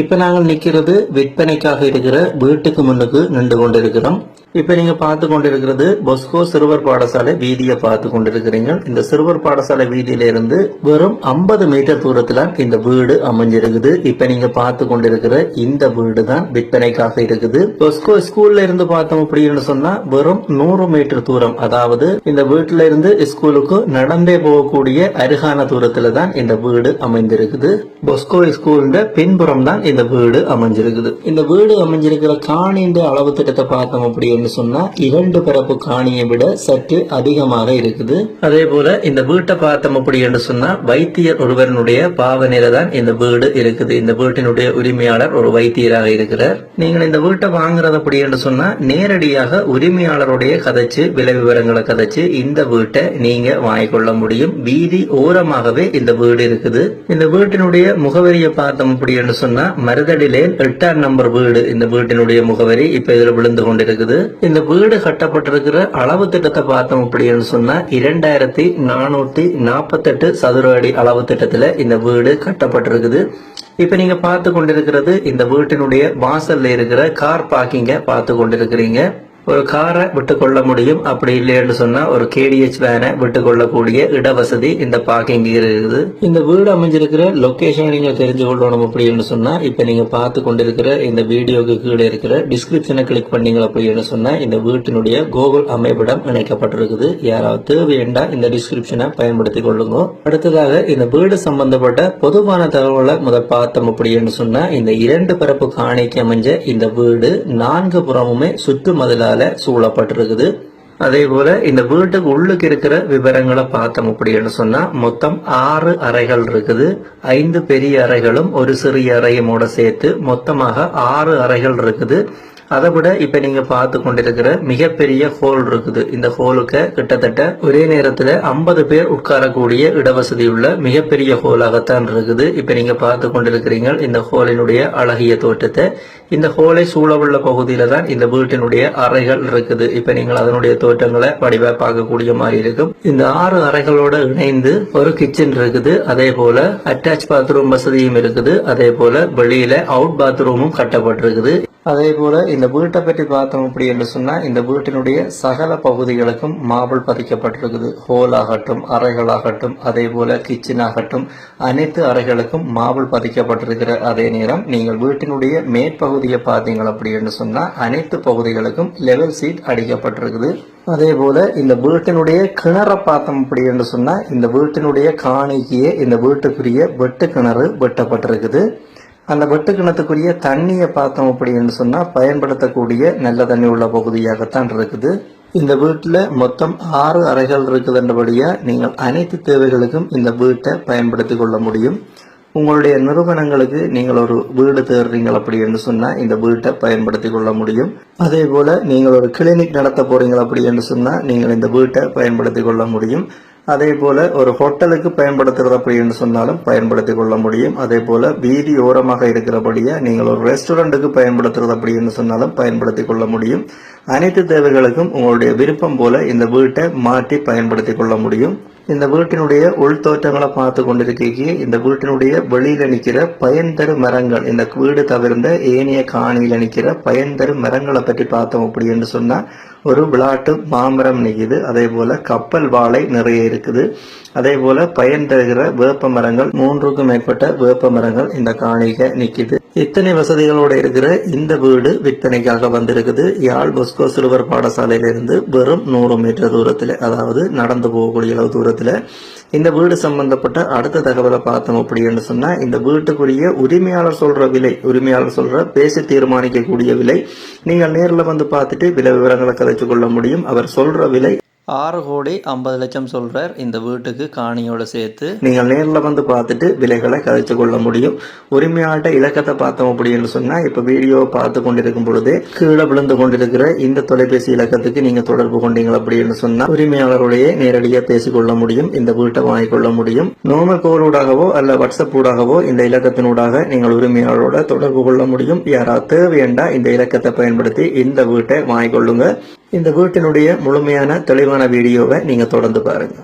இப்ப நாங்கள் நிக்கிறது விற்பனைக்காக இருக்கிற வீட்டுக்கு முன்னுக்கு நின்று கொண்டிருக்கிறோம். இப்ப நீங்க பார்த்து கொண்டிருக்கிறது பொஸ்கோ சிறுவர் பாடசாலை வீதியை பார்த்து கொண்டிருக்கிறீங்க. இந்த சிறுவர் பாடசாலை வீதியில இருந்து வெறும் 50 மீட்டர் தூரத்துல இந்த வீடு அமைஞ்சிருக்குது. இப்ப நீங்க பார்த்து கொண்டிருக்கிற இந்த வீடு தான் விற்பனைக்காக இருக்குது. பொஸ்கோ ஸ்கூல்ல இருந்து பார்த்தோம் அப்படின்னு சொன்னா வெறும் நூறு மீட்டர் தூரம். அதாவது இந்த வீட்டுல இருந்து ஸ்கூலுக்கு நடந்தே போகக்கூடிய அருகான தூரத்துல தான் இந்த வீடு அமைந்திருக்குது. பொஸ்கோ ஸ்கூல்ல பின்புறம் தான் இந்த வீடு அமைஞ்சிருக்குது. இந்த வீடு அமைஞ்சிருக்கிற காணின்ற அளவு திட்டத்தை பார்த்தோம் அப்படின்னு சொன்னா இரண்டு பிறப்பு காணியை விட சற்று அதிகமாக இருக்குது. அதே போல இந்த வீட்டை பார்த்தோம் அப்படின்னு சொன்னா வைத்தியர் ஒருவரனுடைய பாவனையில தான் இந்த வீடு இருக்குது. இந்த வீட்டினுடைய உரிமையாளர் ஒரு வைத்தியராக இருக்கிறார். நீங்கள் இந்த வீட்டை வாங்குறது அப்படின்னு சொன்னா நேரடியாக உரிமையாளருடைய கதைச்சு விலை விவரங்களை கதைச்சு இந்த வீட்டை நீங்க வாங்கிக்கொள்ள முடியும். வீதி ஓரமாகவே இந்த வீடு இருக்குது. இந்த வீட்டினுடைய முகவரியை பார்த்தோம் அப்படின்னு சொன்னா மருதடிலே எட்டாம் நம்பர் வீடு இந்த வீட்டினுடைய முகவரி இப்ப இதுல விழுந்து கொண்டிருக்குது. இந்த வீடு கட்டப்பட்டிருக்கிற அளவு திட்டத்தை பார்த்தோம் அப்படின்னு சொன்னா இரண்டாயிரத்தி நானூத்தி நாற்பத்தெட்டு சதுர அடி அளவு திட்டத்துல இந்த வீடு கட்டப்பட்டிருக்குது. இப்ப நீங்க பார்த்து கொண்டிருக்கிறது இந்த வீட்டினுடைய வாசல்ல இருக்கிற கார் பார்க்கிங்க பார்த்து கொண்டிருக்கிறீங்க. ஒரு காரை விட்டுக்கொள்ள முடியும் அப்படி இல்லைன்னு சொன்னா ஒரு கேடிஹெச் வேனை விட்டுக்கொள்ளக்கூடிய இடவசதி இந்த பார்க்கிங் இருக்குது. இந்த வீடு அமைஞ்சிருக்கிற லொகேஷன் நீங்க தெரிஞ்சு கொள்ளணும் அப்படின்னு சொன்னா இப்ப நீங்க பார்த்து கொண்டிருக்கிற இந்த வீடியோக்கு கீழே இருக்கிற டிஸ்கிரிப்ஷனை கிளிக் பண்ணீங்க அப்படின்னு சொன்னா இந்த வீட்டினுடைய கூகுள் அமைப்பிடம் இணைக்கப்பட்டிருக்குது. யாராவது தேவையண்டா இந்த டிஸ்கிரிப்ஷனை பயன்படுத்திக் கொள்ளுங்க. அடுத்ததாக இந்த வீடு சம்பந்தப்பட்ட பொதுவான தகவலை முதல் பார்த்தோம் அப்படின்னு சொன்னா இந்த இரண்டு பரப்பு காணிக்கு அமைஞ்ச இந்த வீடு நான்கு புறமுமே சுற்று மதிலால சூழப்பட்டிருக்குது. அதே போல இந்த வீட்டுக்கு உள்ளுக்கு இருக்கிற விவரங்களை பார்த்தோம் அப்படின்னு சொன்னா மொத்தம் ஆறு அறைகள் இருக்குது. ஐந்து பெரிய அறைகளும் ஒரு சிறிய அறையுமோட சேர்த்து மொத்தமாக ஆறு அறைகள் இருக்குது. அதை விட இப்ப நீங்க பார்த்து கொண்டிருக்கிற மிகப்பெரிய ஹோல் இருக்குது. இந்த ஹோலுக்கு கிட்டத்தட்ட ஒரே நேரத்துல 50 பேர் உட்காரக்கூடிய இடவசதி உள்ள மிகப்பெரிய ஹோலாகத்தான் இருக்குது. இப்ப நீங்க பார்த்து கொண்டிருக்கிறீங்க இந்த ஹோலினுடைய அழகிய தோற்றத்தை. இந்த ஹோலை சூழவுள்ள பகுதியில தான் இந்த வீட்டினுடைய அறைகள் இருக்குது. இப்ப நீங்கள் அதனுடைய தோற்றங்களை வடிவா பார்க்கக்கூடிய மாதிரி இருக்கும். இந்த ஆறு அறைகளோட இணைந்து ஒரு கிச்சன் இருக்குது. அதே போல அட்டாச் பாத்ரூம் வசதியும் இருக்குது. அதே போல வெளியில அவுட் பாத்ரூமும் கட்டப்பட்டிருக்குது. அதே போல இந்த வீட்டை பற்றி பார்த்தோம் அப்படி என்று சொன்னா இந்த வீட்டினுடைய சகல பகுதிகளுக்கும் மார்பிள் பதிக்கப்பட்டிருக்குது. ஹோல் ஆகட்டும் அறைகள் ஆகட்டும் அதே போல கிச்சன் ஆகட்டும் அனைத்து அறைகளுக்கும் மார்பிள் பதிக்கப்பட்டிருக்கிற அதே நேரம் நீங்கள் வீட்டினுடைய மேற்பகுதி பகுதியை பார்த்தீங்க அப்படின்னு சொன்னால் அனைத்து பகுதிகளுக்கும் லெவல் சீட் அடிக்கப்பட்டிருக்குது. அதே போல இந்த வீட்டினுடைய கிணறை பார்த்தோம் அப்படின்னு சொன்னால் இந்த வீட்டினுடைய காணிக்கையே இந்த வீட்டுக்குரிய வெட்டு கிணறு வெட்டப்பட்டிருக்குது. அந்த வெட்டு கிணத்துக்குரிய தண்ணியை பார்த்தோம் அப்படின்னு சொன்னால் பயன்படுத்தக்கூடிய நல்ல தண்ணி உள்ள பகுதியாகத்தான் இருக்குது. இந்த வீட்டில் மொத்தம் ஆறு அறைகள் இருக்குதுன்றபடியாக நீங்கள் அனைத்து தேவைகளுக்கும் இந்த வீட்டை பயன்படுத்தி கொள்ள முடியும். உங்களுடைய நிறுவனங்களுக்கு நீங்கள் ஒரு வீடு தேடுறீங்க அப்படின்னு சொன்னால் இந்த வீட்டை பயன்படுத்தி கொள்ள முடியும். அதே போல் நீங்கள் ஒரு கிளினிக் நடத்த போறீங்க அப்படின்னு சொன்னால் நீங்கள் இந்த வீட்டை பயன்படுத்தி கொள்ள முடியும். அதே போல் ஒரு ஹோட்டலுக்கு பயன்படுத்துறது அப்படின்னு சொன்னாலும் பயன்படுத்தி கொள்ள முடியும். அதே போல் வீதி ஓரமாக இருக்கிறபடியாக நீங்கள் ஒரு ரெஸ்டாரண்ட்டுக்கு பயன்படுத்துறது அப்படின்னு சொன்னாலும் பயன்படுத்தி கொள்ள முடியும். அனைத்து தேவைகளுக்கும் உங்களுடைய விருப்பம் போல இந்த வீட்டை மாற்றி பயன்படுத்தி கொள்ள முடியும். இந்த வீட்டினுடைய உள்தோற்றங்களை பார்த்து கொண்டிருக்கீங்க இந்த வீட்டினுடைய வெளியில நிக்கிற பயன் தரும் மரங்கள் இந்த வீடு தவிர்ந்த ஏனைய காணியில் நிக்கிற பயன் தரும் மரங்களை பற்றி பார்த்தோம் அப்படின்னு சொன்னா ஒரு விளாட்டு மாமரம் நிக்குது அதே போல கப்பல் வாழை நிறைய இருக்குது. அதே போல பயன் தருகிற வேப்ப மரங்கள் மூன்றுக்கும் மேற்பட்ட வேப்ப மரங்கள் இந்த காணிக நிக்குது. இத்தனை வசதிகளோடு இருக்கிற இந்த வீடு விற்பனைக்காக வந்திருக்குது. யாழ் பொஸ்கோ சிறுவர் பாடசாலையிலிருந்து வெறும் நூறு மீட்டர் தூரத்தில் அதாவது நடந்து போகக்கூடிய அளவு தூரத்தில். இந்த வீடு சம்பந்தப்பட்ட அடுத்த தகவலை பார்த்தோம் அப்படின்னு சொன்னால் இந்த வீட்டுக்குரிய உரிமையாளர் சொல்கிற விலை உரிமையாளர் சொல்கிற பேசி தீர்மானிக்கக்கூடிய விலை நீங்கள் நேரில் வந்து பார்த்துட்டு விலை விவரங்களை கதைச்சு கொள்ள முடியும். அவர் சொல்கிற விலை ஆறு கோடி ஐம்பது லட்சம் சொல்கிறார் இந்த வீட்டுக்கு காணியோட சேர்த்து. நீங்கள் நேரில் வந்து பார்த்துட்டு விலைகளை கதைத்து கொள்ள முடியும். உரிமையாட்ட இலக்கத்தை பார்த்தோம் அப்படின்னு சொன்னால் இப்போ வீடியோவை பார்த்து கொண்டிருக்கும் பொழுதே கீழே விழுந்து கொண்டிருக்கிற இந்த தொலைபேசி இலக்கத்துக்கு நீங்கள் தொடர்பு கொண்டீங்க அப்படின்னு சொன்னால் உரிமையாளருடைய நேரடியாக பேசிக்கொள்ள முடியும் இந்த வீட்டை வாங்கிக்கொள்ள முடியும். நோமல் கோல் ஊடாகவோ அல்ல வாட்ஸ்அப் ஊடாகவோ இந்த இலக்கத்தினூடாக நீங்கள் உரிமையாளரோட தொடர்பு கொள்ள முடியும். யாராவது தேவையண்டா இந்த இலக்கத்தை பயன்படுத்தி இந்த வீட்டை வாங்கிக்கொள்ளுங்க. இந்த வீட்டினுடைய முழுமையான தெளிவான வீடியோவை நீங்க தொடர்ந்து பாருங்க